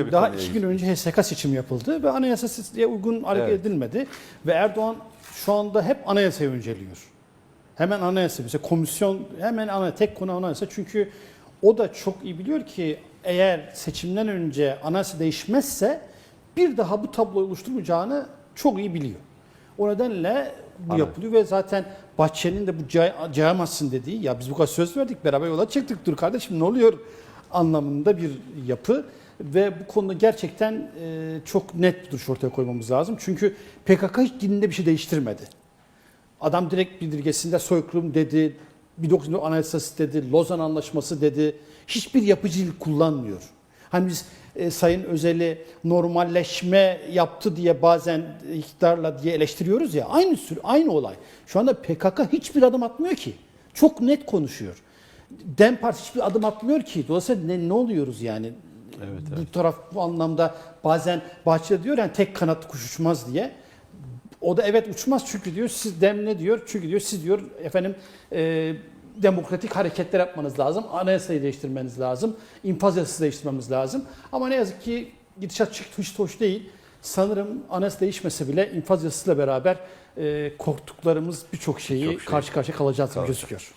başka bir daha konuya iki gün önce HSK seçimi yapıldı ve anayasaya uygun hareket Evet. edilmedi. Ve Erdoğan şu anda hep anayasayı önceliyor. Hemen anayasa bize komisyon hemen ana tek konu anayasa çünkü o da çok iyi biliyor ki eğer seçimden önce anayasa değişmezse bir daha bu tabloyu oluşturmayacağını çok iyi biliyor. O nedenle bu Ana- yapılıyor ve zaten Bahçeli'nin de bu cay, cayamazsın dediği ya biz bu kadar söz verdik beraber yola çıktık dur kardeşim ne oluyor anlamında bir yapı ve bu konuda gerçekten e, çok net bir duruş ortaya koymamız lazım. Çünkü PKK hiç dininde bir şey değiştirmedi. Adam direkt bildirgesinde soykırım dedi, 1990 Anayasası dedi, Lozan Anlaşması dedi. Hiçbir yapıcı dil kullanmıyor. Hani biz e, Sayın Özel'i normalleşme yaptı diye bazen iktidarla diye eleştiriyoruz ya. Aynı sür, aynı olay. Şu anda PKK hiçbir adım atmıyor ki. Çok net konuşuyor. Dem Parti hiçbir adım atmıyor ki. Dolayısıyla ne, ne oluyoruz yani? Evet, Bu taraf bu anlamda bazen Bahçeli diyor yani tek kanatlı kuş uçmaz diye. O da evet uçmaz çünkü diyor siz dem ne diyor? Çünkü diyor siz diyor efendim e, demokratik hareketler yapmanız lazım. Anayasayı değiştirmeniz lazım. infaz yasası değiştirmemiz lazım. Ama ne yazık ki gidişat çıktı hiç hoş değil. Sanırım anayasa değişmese bile infaz yasasıyla beraber e, korktuklarımız birçok şeyi Birçok şey karşı karşıya kalacağız gibi gözüküyor.